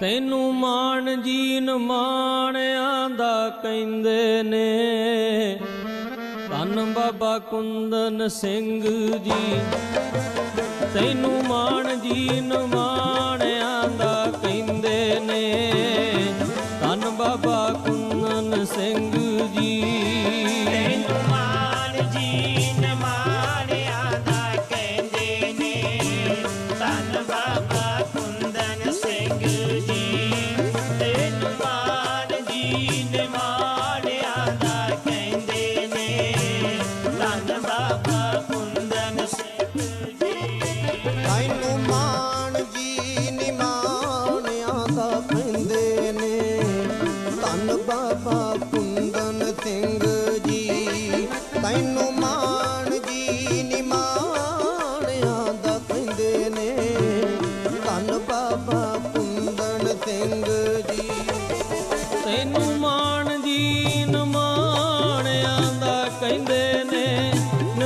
ਤੈਨੂੰ ਮਾਣ ਜੀਨ ਮਾਣਿਆਂ ਦਾ ਕਹਿੰਦੇ ਨੇ। ਧੰਨ ਬਾਬਾ ਕੁੰਦਨ ਸਿੰਘ ਜੀ, ਤੈਨੂੰ ਮਾਣ ਜੀਨ ਮਾਣਿਆਂ ਦਾ ਕਹਿੰਦੇ ਨੇ। ਧੰਨ ਬਾਬਾ ਕੁੰਦਨ ਸਿੰਘ ਜੀ। ਮਾਣ ਜੀ ਨਿਮਾਣਿਆਂ ਦਾ ਕਹਿੰਦੇ ਨੇ। ਧੰਨ ਬਾਬਾ ਕੁੰਦਨ ਸਿੰਘ ਜੀ, ਤੈਨੂੰ ਮਾਣ ਜੀ ਨਿਮਾਣਿਆਂ ਦਾ ਕਹਿੰਦੇ ਨੇ। ਧੰਨ ਬਾਬਾ ਕੁੰਦਨ ਸਿੰਘ ਜੀ। ਤੈਨੂੰ